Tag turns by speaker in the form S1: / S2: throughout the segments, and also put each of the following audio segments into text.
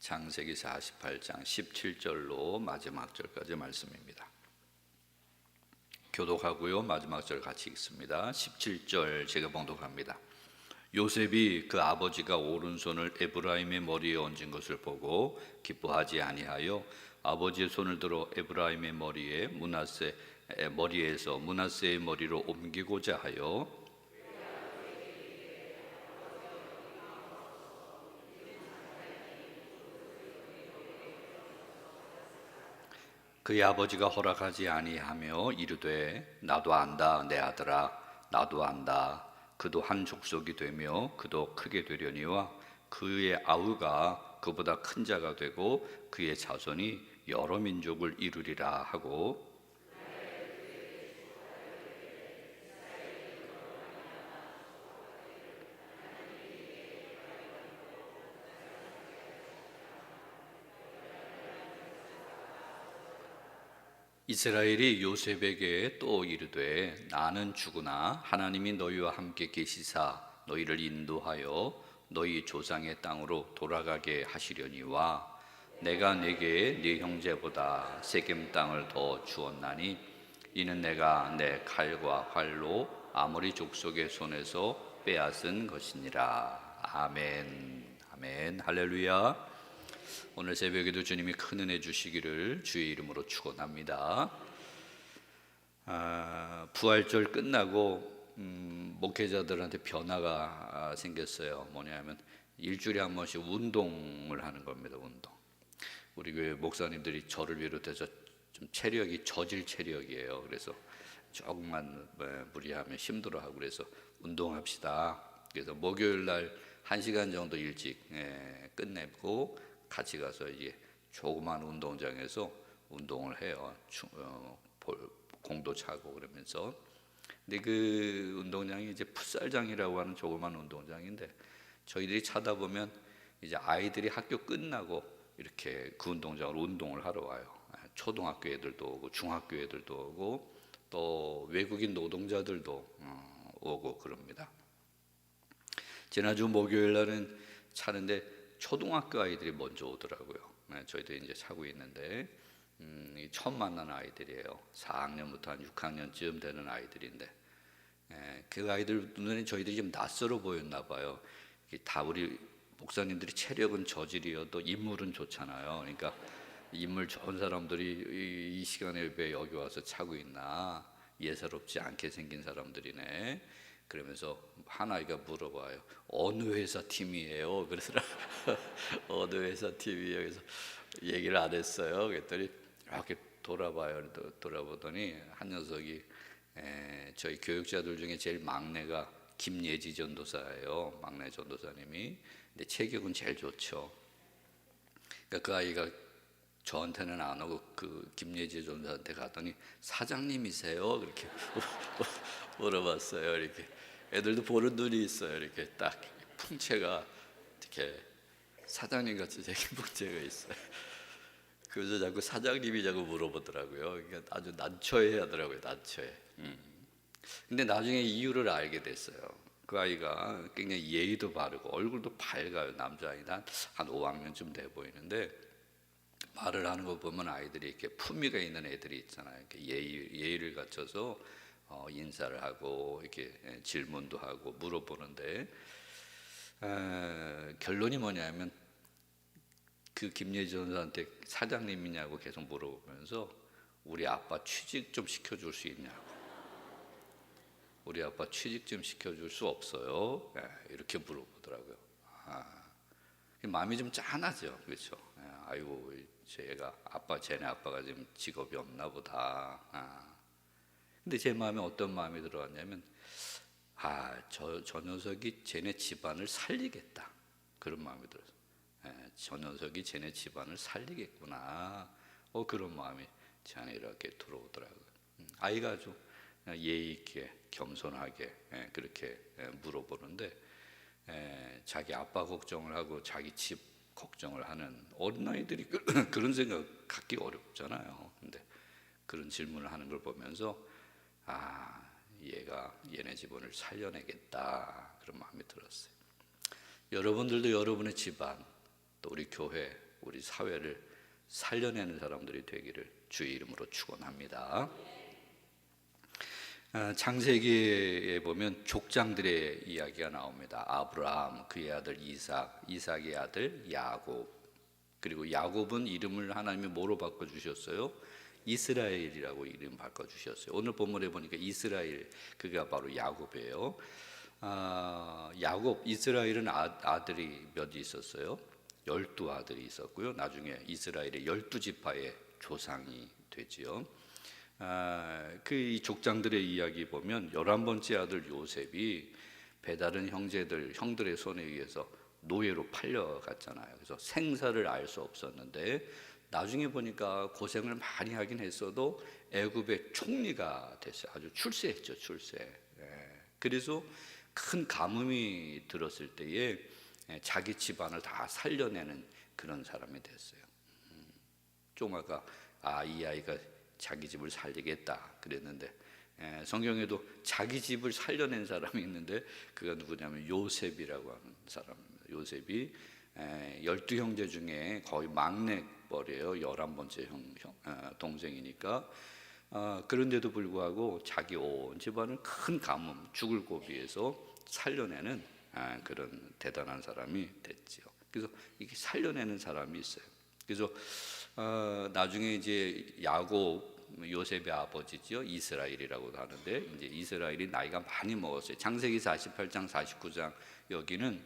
S1: 창세기 48장 17절로 마지막 절까지 말씀입니다. 교독하고요. 마지막 절 같이 읽습니다. 17절 제가 봉독합니다. 요셉이 그 아버지가 오른손을 에브라임의 머리에 얹은 것을 보고 기뻐하지 아니하여 아버지의 손을 들어 에브라임의 머리에 문하세 머리에서 문하세의 머리로 옮기고자 하여 그의 아버지가 허락하지 아니하며 이르되 나도 안다 내 아들아 나도 안다. 그도 한 족속이 되며 그도 크게 되려니와 그의 아우가 그보다 큰 자가 되고 그의 자손이 여러 민족을 이루리라 하고 이스라엘이 요셉에게 또 이르되 나는 죽으나 하나님이 너희와 함께 계시사 너희를 인도하여 너희 조상의 땅으로 돌아가게 하시려니와 내가 내게 네 형제보다 세겜 땅을 더 주었나니 이는 내가 내 칼과 활로 아모리 족속의 손에서 빼앗은 것이니라. 아멘. 아멘. 할렐루야 오늘 새벽에도 주님이 큰 은혜 주시기를 주의 이름으로 축원합니다. 아, 부활절 끝나고 음, 목회자들한테 변화가 생겼어요. 뭐냐면 일주일에 한 번씩 운동을 하는 겁니다. 운동. 우리 교회 목사님들이 저를 비롯해서 좀 체력이 저질 체력이에요. 그래서 조금만 뭐, 무리하면 힘들어하고 그래서 운동합시다. 그래서 목요일 날 1시간 정도 일찍 예, 끝내고 같이 가서 이제 조그만 운동장에서 운동을 해요. 추- 어, 볼- 공도 차고 그러면서. 근데 그 운동장이 이제 풋살장이라고 하는 조그만 운동장인데 저희들이 차다 보면 이제 아이들이 학교 끝나고 이렇게 그 운동장으로 운동을 하러 와요. 아, 초등학교 애들도 오고 중학교 애들도 오고 또 외국인 노동자들도 어, 오고 그럽니다. 지난주 목요일 날은 차는데 초등학교 아이들이 먼저 오더라고요. 네, 저희도 이제 차고 있는데 음, 이 처음 만난 아이들이에요. 4학년부터 한 6학년쯤 되는 아이들인데 예, 그 아이들 눈에 저희들이 좀 낯설어 보였나 봐요. 다 우리 목사님들이 체력은 저질이어도 인물은 좋잖아요. 그러니까 인물 좋은 사람들이 이, 이 시간에 왜 여기 와서 차고 있나 예사롭지 않게 생긴 사람들이네. 그러면서 한 아이가 물어봐요. 어느 회사 팀이에요? 그래서 어느 회사 팀이에요? 그래서 얘기를 안 했어요. 그랬더니 이렇게 돌아봐요. 도- 돌아보더니 한 녀석이 에, 저희 교육자들 중에 제일 막내가 김예지 전도사예요. 막내 전도사님이. 근데 체격은 제일 좋죠. 그러니까 그 아이가 저한테는 안 오고 그 김예지 전도사한테 가더니 사장님이세요? 그렇게 물어봤어요. 이렇게 애들도 보는 눈이 있어요. 이렇게 딱 풍채가 이렇게 사장님 같이 생긴 풍채가 있어요. 그래서 자꾸 사장님이 자꾸 물어보더라고요. 그러니까 아주 난처해 하더라고요. 난처해. 음. 근데 나중에 이유를 알게 됐어요. 그 아이가 굉장히 예의도 바르고 얼굴도 밝아요. 남자 아이다 한, 한 5학년쯤 돼 보이는데 말을 하는 거 보면 아이들이 이렇게 품위가 있는 애들이 있잖아요. 예의, 예의를 갖춰서 어, 인사를 하고 이렇게 예, 질문도 하고 물어보는데 에, 결론이 뭐냐면 그 김예지 전사한테 사장님이냐고 계속 물어보면서 우리 아빠 취직 좀 시켜줄 수 있냐고. 우리 아빠 취직 좀 시켜줄 수 없어요? 예, 이렇게 물어보더라고요. 아, 마음이 좀 짠하죠. 그렇죠? 예, 아이고 제가 아빠 쟤네 아빠가 지금 직업이 없나 보다 아. 근데 제 마음에 어떤 마음이 들어왔냐면 아, 저, 저 녀석이 쟤네 집안을 살리겠다. 그런 마음이 들었어요. 예, 저 녀석이 쟤네 집안을 살리겠구나. 어, 그런 마음이 제 안에 이렇게 들어오더라고요. 음, 아이가 아주 예의 있게, 겸손하게 예, 그렇게 예, 물어보는데 예, 자기 아빠 걱정을 하고 자기 집 걱정을 하는 어린아이들이 그- 그런 생각 갖기 어렵잖아요. 근데 그런 질문을 하는 걸 보면서 아 얘가 얘네 집안을 살려내겠다 그런 마음이 들었어요. 여러분들도 여러분의 집안 또 우리 교회 우리 사회를 살려내는 사람들이 되기를 주의 이름으로 축원합니다. 아, 창세기에 보면 족장들의 이야기가 나옵니다. 아브라함, 그의 아들 이삭, 이삭의 아들 야곱. 그리고 야곱은 이름을 하나님이 뭐로 바꿔 주셨어요? 이스라엘이라고 이름 바꿔 주셨어요. 오늘 본문에 보니까 이스라엘 그가 바로 야곱이에요. 아, 야곱 이스라엘은 아, 아들이 몇 있었어요? 열두 아들이 있었고요. 나중에 이스라엘의 열두 지파의 조상이 되지요. 아, 그이 족장들의 이야기 보면 열한 번째 아들 요셉이 배다른 형제들 형들의 손에 의해서 노예로 팔려갔잖아요. 그래서 생사를 알 수 없었는데 나중에 보니까 고생을 많이 하긴 했어도 애굽의 총리가 됐어요. 아주 출세했죠, 출세. 예. 그래서 큰 가뭄이 들었을 때에 예, 자기 집안을 다 살려내는 그런 사람이 됐어요. 음, 조마가 아이 아이가 자기 집을 살리겠다 그랬는데 예, 성경에도 자기 집을 살려낸 사람이 있는데 그가 누구냐면 요셉이라고 하는 사람입니다. 요셉이 에, 열두 형제 중에 거의 막내 뻘이에요. 열한 번째 형, 형 아, 동생이니까. 아, 그런데도 불구하고 자기 온 집안을 큰 가뭄, 죽을 고비에서 살려내는 아, 그런 대단한 사람이 됐지요. 그래서 이게 살려내는 사람이 있어요. 그래서 어, 나중에 이제 야곱 요셉의 아버지지요 이스라엘이라고 하는데 이제 이스라엘이 나이가 많이 먹었어요. 창세기 48장 49장 여기는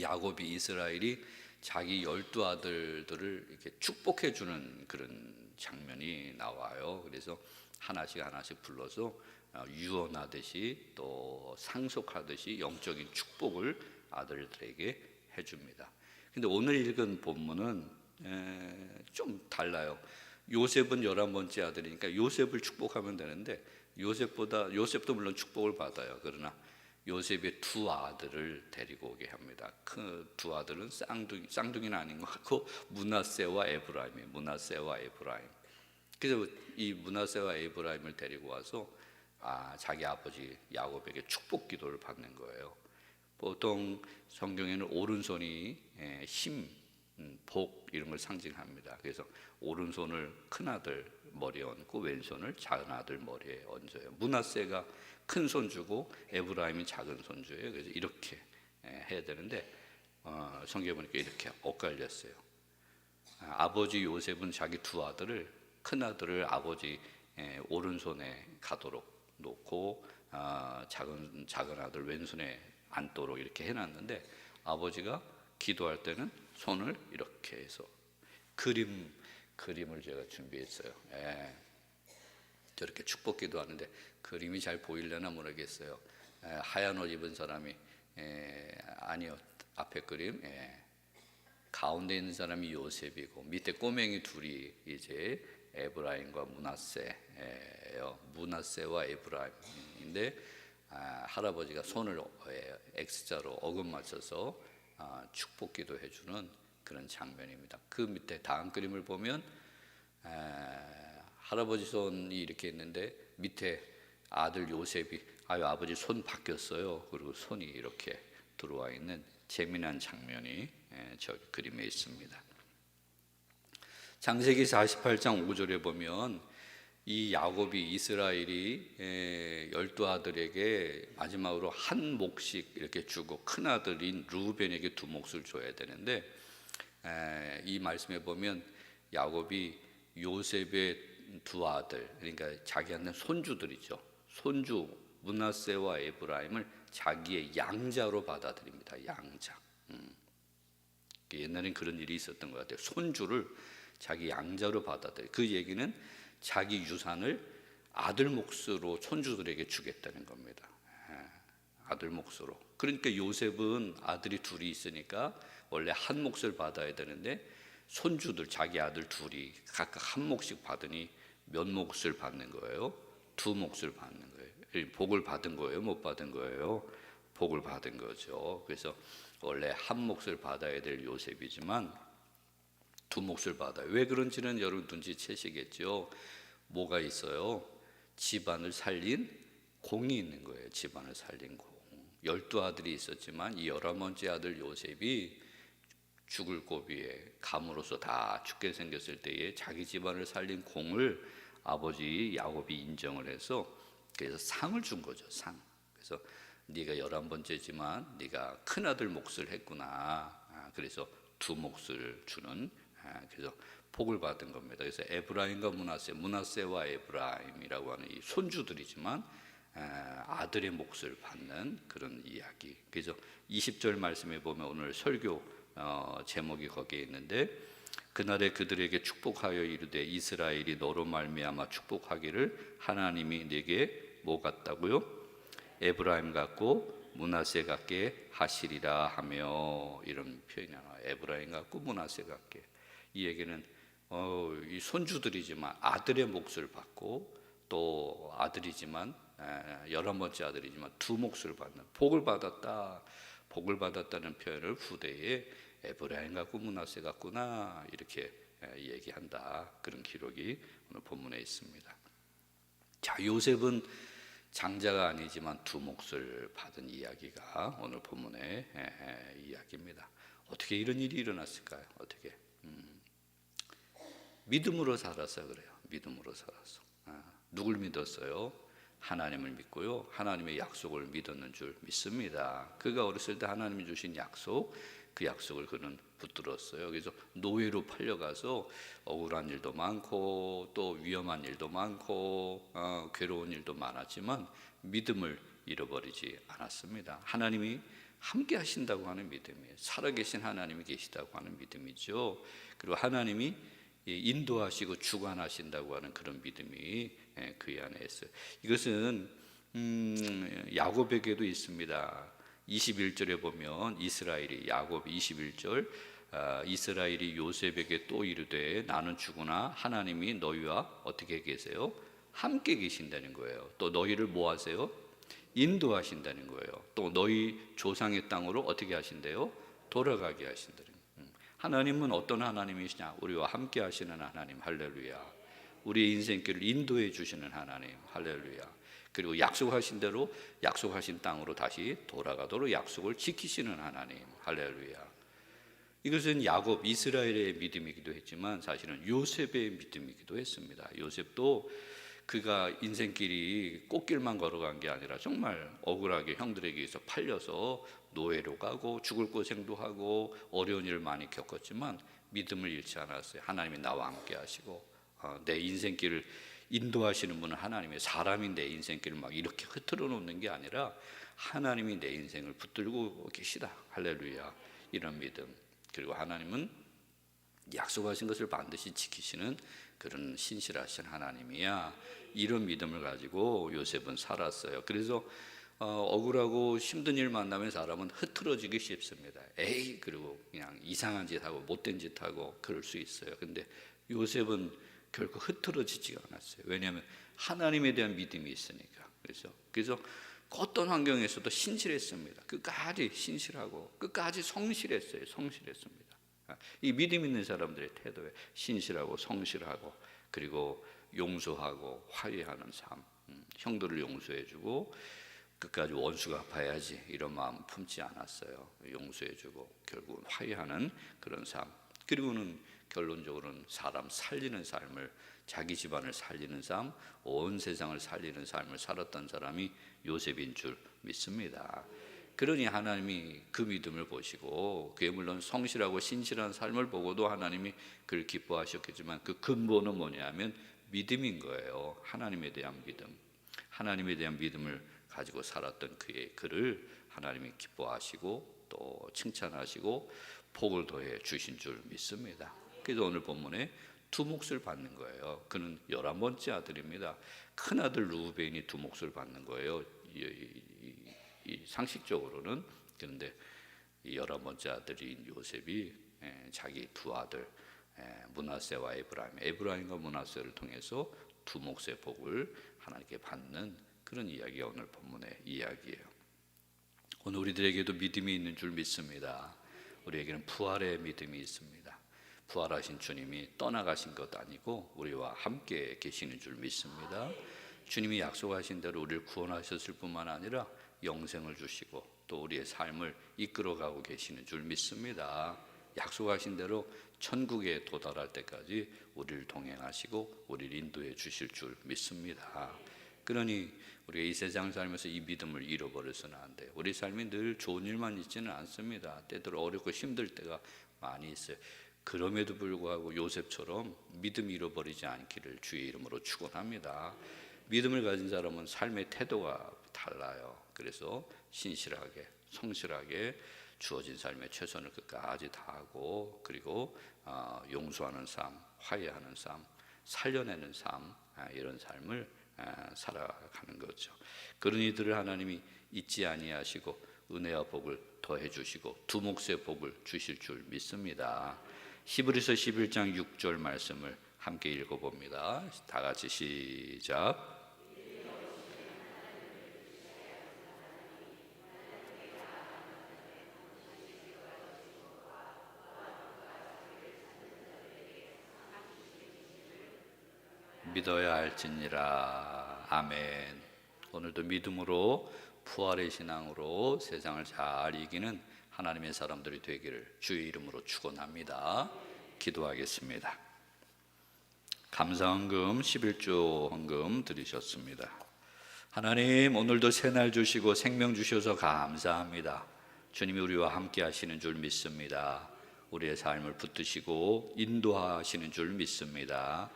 S1: 야곱이 이스라엘이 자기 열두 아들들을 이렇게 축복해 주는 그런 장면이 나와요. 그래서 하나씩 하나씩 불러서 어, 유언하듯이 또 상속하듯이 영적인 축복을 아들들에게 해줍니다. 근데 오늘 읽은 본문은 에, 좀 달라요. 요셉은 열한 번째 아들이니까 요셉을 축복하면 되는데 요셉보다 요셉도 물론 축복을 받아요. 그러나 요셉의 두 아들을 데리고 오게 합니다. 그 두 아들은 쌍둥이, 쌍둥이는 아닌 것 같고 문하세와 에브라임이 문하세와 에브라임. 그래서 이 문하세와 에브라임을 데리고 와서 아, 자기 아버지 야곱에게 축복 기도를 받는 거예요. 보통 성경에는 오른손이 예, 힘, 음, 복 이런 걸 상징합니다. 그래서 오른손을 큰 아들 머리에 얹고 왼손을 작은 아들 머리에 얹어요. 문하세가 큰 손주고 에브라임이 작은 손주예요. 그래서 이렇게 예, 해야 되는데 어, 성경에 보니까 이렇게 엇갈렸어요. 아, 아버지 요셉은 자기 두 아들을 큰 아들을 아버지 예, 오른손에 가도록 놓고 아, 작은 작은 아들 왼손에 앉도록 이렇게 해놨는데 아버지가 기도할 때는 손을 이렇게 해서 그림 그림을 제가 준비했어요. 예. 저렇게 축복 기도 하는데 그림이 잘 보이려나 모르겠어요. 에, 하얀 옷 입은 사람이 에, 아니요 앞에 그림 에, 가운데 있는 사람이 요셉이고 밑에 꼬맹이 둘이 이제 에브라임과 문하세예요. 문하세와 에브라임인데 아, 할아버지가 손을 에, X자로 어금 맞춰서 아, 축복 기도해 주는 그런 장면입니다. 그 밑에 다음 그림을 보면 에, 할아버지 손이 이렇게 있는데 밑에 아들 요셉이 아유 아버지 손 바뀌었어요. 그리고 손이 이렇게 들어와 있는 재미난 장면이 에, 저 그림에 있습니다. 장세기 48장 5절에 보면 이 야곱이 이스라엘이 에, 열두 아들에게 마지막으로 한 몫씩 이렇게 주고 큰 아들인 루벤에게 두 몫을 줘야 되는데 에, 이 말씀에 보면 야곱이 요셉의 두 아들 그러니까 자기한테 손주들이죠. 손주 문하세와 에브라임을 자기의 양자로 받아들입니다. 양자. 음. 옛날엔 그런 일이 있었던 것 같아요. 손주를 자기 양자로 받아들여. 그 얘기는 자기 유산을 아들 몫으로 손주들에게 주겠다는 겁니다. 예, 아들 몫으로. 그러니까 요셉은 아들이 둘이 있으니까 원래 한 몫을 받아야 되는데 손주들 자기 아들 둘이 각각 한 몫씩 받으니 몇 몫을 받는 거예요? 두 몫을 받는 거예요. 복을 받은 거예요? 못 받은 거예요? 복을 받은 거죠. 그래서 원래 한 몫을 받아야 될 요셉이지만 두 몫을 받아요. 왜 그런지는 여러분 눈치채시겠죠. 뭐가 있어요? 집안을 살린 공이 있는 거예요. 집안을 살린 공. 열두 아들이 있었지만 이 열한 번째 아들 요셉이 죽을 고비에 감으로서 다 죽게 생겼을 때에 자기 집안을 살린 공을 아버지 야곱이 인정을 해서 그래서 상을 준 거죠 상. 그래서 네가 열한 번째지만 네가 큰 아들 몫을 했구나. 아, 그래서 두 몫을 주는 아, 그래서 복을 받은 겁니다. 그래서 에브라임과 문하세, 문하세와 에브라임이라고 하는 이 손주들이지만 아, 아들의 몫을 받는 그런 이야기. 그래서 20절 말씀에 보면 오늘 설교 어, 제목이 거기에 있는데 그날에 그들에게 축복하여 이르되 이스라엘이 너로 말미암아 축복하기를 하나님이 내게 뭐 같다고요? 에브라임 같고 문하세 같게 하시리라 하며 이런 표현이 나와요. 에브라임 같고 문하세 같게. 이 얘기는 어, 이 손주들이지만 아들의 몫을 받고 또 아들이지만 에, 열한 번째 아들이지만 두 몫을 받는 복을 받았다. 복을 받았다는 표현을 후대에 에브라임 같고 문하세 같구나 이렇게 에, 얘기한다. 그런 기록이 오늘 본문에 있습니다. 자, 요셉은 장자가 아니지만 두 몫을 받은 이야기가 오늘 본문의 이야기입니다. 어떻게 이런 일이 일어났을까요? 어떻게? 음, 믿음으로 살아서 그래요. 믿음으로 살아서. 아, 누굴 믿었어요? 하나님을 믿고요. 하나님의 약속을 믿었는 줄 믿습니다. 그가 어렸을 때 하나님이 주신 약속, 그 약속을 그는 붙들었어요. 그래서 노예로 팔려가서 억울한 일도 많고 또 위험한 일도 많고 어, 괴로운 일도 많았지만 믿음을 잃어버리지 않았습니다. 하나님이 함께 하신다고 하는 믿음이에요. 살아계신 하나님이 계시다고 하는 믿음이죠. 그리고 하나님이 인도하시고 주관하신다고 하는 그런 믿음이 예, 그 안에 있어요. 이것은 음, 야곱에게도 있습니다. 21절에 보면 이스라엘이 야곱 21절 아, 이스라엘이 요셉에게 또 이르되 나는 죽으나 하나님이 너희와 어떻게 계세요? 함께 계신다는 거예요. 또 너희를 뭐 하세요? 인도하신다는 거예요. 또 너희 조상의 땅으로 어떻게 하신대요? 돌아가게. 음. 하나님은 어떤 하나님이시냐? 우리와 함께 하시는 하나님 할렐루야. 우리의 인생길을 인도해 주시는 하나님 할렐루야. 그리고 약속하신 대로 약속하신 땅으로 다시 돌아가도록 약속을 지키시는 하나님 할렐루야. 이것은 야곱 이스라엘의 믿음이기도 했지만 사실은 요셉의 믿음이기도 했습니다. 요셉도 그가 인생길이 꽃길만 걸어간 게 아니라 정말 억울하게 형들에게 의해서 팔려서 노예로 가고 죽을 고생도 하고 어려운 일을 많이 겪었지만 믿음을 잃지 않았어요. 하나님이 나와 함께 하시고 어, 내 인생길을 인도하시는 분은 하나님의 사람이 내 인생길을 막 이렇게 흐트러 놓는 게 아니라 하나님이 내 인생을 붙들고 계시다. 할렐루야. 이런 믿음. 그리고 하나님은 약속하신 것을 반드시 지키시는 그런 신실하신 하나님이야. 이런 믿음을 가지고 요셉은 살았어요. 그래서 어, 억울하고 힘든 일 만나면 사람은 흐트러지기 쉽습니다. 에이 그리고 그냥 이상한 짓 하고 못된 짓 하고 그럴 수 있어요. 근데 요셉은 결코 흐트러지지가 않았어요. 왜냐하면 하나님에 대한 믿음이 있으니까. 그래서 그래서 어떤 환경에서도 신실했습니다. 끝까지 신실하고 끝까지 성실했어요. 성실했습니다. 이 믿음 있는 사람들의 태도에 신실하고 성실하고 그리고 용서하고 화해하는 삶, 음, 형들을 용서해주고 끝까지 원수가 아파야지 이런 마음 품지 않았어요. 용서해주고 결국은 화해하는 그런 삶. 그리고는 결론적으로는 사람 살리는 삶을 자기 집안을 살리는 삶, 온 세상을 살리는 삶을 살았던 사람이 요셉인 줄 믿습니다. 그러니 하나님이 그 믿음을 보시고 그게 물론 성실하고 신실한 삶을 보고도 하나님이 그를 기뻐하셨겠지만 그 근본은 뭐냐면 믿음인 거예요. 하나님에 대한 믿음. 하나님에 대한 믿음을 가지고 살았던 그의 그를 하나님이 기뻐하시고 또 칭찬하시고 복을 더해 주신 줄 믿습니다. 그래서 오늘 본문에 두 몫을 받는 거예요. 그는 열한 번째 아들입니다. 큰 아들 루벤이 두 몫을 받는 거예요. 이, 이, 이 상식적으로는 그런데 이 열한 번째 아들인 요셉이 에, 자기 두 아들 에, 문하세와 에브라임, 에브라임과 문하세를 통해서 두 몫의 복을 하나님께 받는 그런 이야기가 오늘 본문의 이야기예요. 오늘 우리들에게도 믿음이 있는 줄 믿습니다. 우리에게는 부활의 믿음이 있습니다. 부활하신 주님이 떠나가신 것 아니고 우리와 함께 계시는 줄 믿습니다. 주님이 약속하신 대로 우리를 구원하셨을 뿐만 아니라 영생을 주시고 또 우리의 삶을 이끌어가고 계시는 줄 믿습니다. 약속하신 대로 천국에 도달할 때까지 우리를 동행하시고 우리를 인도해 주실 줄 믿습니다. 그러니 우리가 이 세상 살면서 이 믿음을 잃어버려서는 안 돼요. 우리 삶이 늘 좋은 일만 있지는 않습니다. 때때로 어렵고 힘들 때가 많이 있어요. 그럼에도 불구하고 요셉처럼 믿음 잃어버리지 않기를 주의 이름으로 축원합니다. 믿음을 가진 사람은 삶의 태도가 달라요. 그래서 신실하게, 성실하게 주어진 삶의 최선을 끝까지 다하고 그리고 아, 용서하는 삶, 화해하는 삶, 살려내는 삶 아, 이런 삶을 아, 살아가는 거죠. 그런 이들을 하나님이 잊지 아니하시고 은혜와 복을 더해 주시고 두 몫의 복을 주실 줄 믿습니다. 히브리서 11장 6절 말씀을 함께 읽어 봅니다. 다 같이 시작. 믿어야 할지니라. 아멘. 오늘도 믿음으로 부활의 신앙으로 세상을 잘 이기는 하나님의 사람들이 되기를 주의 이름으로 축원합니다. 기도하겠습니다. 감사헌금 11조 헌금 드리셨습니다. 하나님 오늘도 새날 주시고 생명 주셔서 감사합니다. 주님이 우리와 함께 하시는 줄 믿습니다. 우리의 삶을 붙드시고 인도하시는 줄 믿습니다.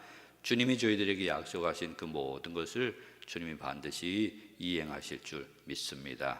S1: 주님이 저희들에게 약속하신 그 모든 것을 주님이 반드시 이행하실 줄 믿습니다.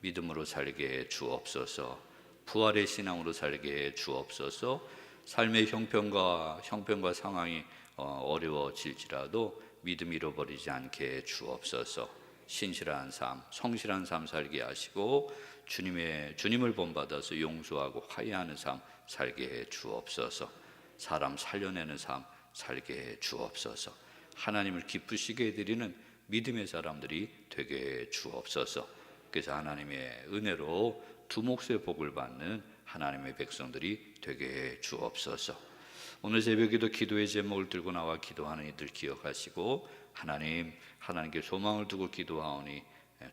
S1: 믿음으로 살게 해 주옵소서. 부활의 신앙으로 살게 해 주옵소서. 삶의 형편과 형편과 상황이 어, 어려워질지라도 믿음 잃어버리지 않게 해 주옵소서. 신실한 삶, 성실한 삶 살게 하시고 주님의 주님을 본받아서 용서하고 화해하는 삶 살게 해 주옵소서. 사람 살려내는 삶 살게 해 주옵소서. 하나님을 기쁘시게 해드리는 믿음의 사람들이 되게 해 주옵소서. 그래서 하나님의 은혜로 두 몫의 복을 받는 하나님의 백성들이 되게 해 주옵소서. 오늘 새벽에도 기도의 제목을 들고 나와 기도하는 이들 기억하시고 하나님 하나님께 소망을 두고 기도하오니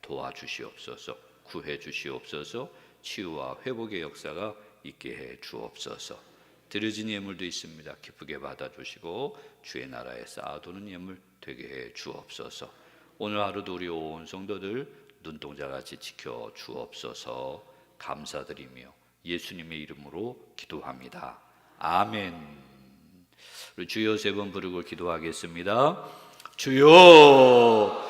S1: 도와주시옵소서. 구해 주시옵소서. 치유와 회복의 역사가 있게 해 주옵소서. 드려진 예물도 있습니다. 기쁘게 받아주시고 주의 나라에 쌓아두는 예물 되게 해 주옵소서. 오늘 하루도 우리 온 성도들 눈동자같이 지켜 주옵소서. 감사드리며 예수님의 이름으로 기도합니다. 아멘. 우리 주여 세 번 부르고 기도하겠습니다. 주여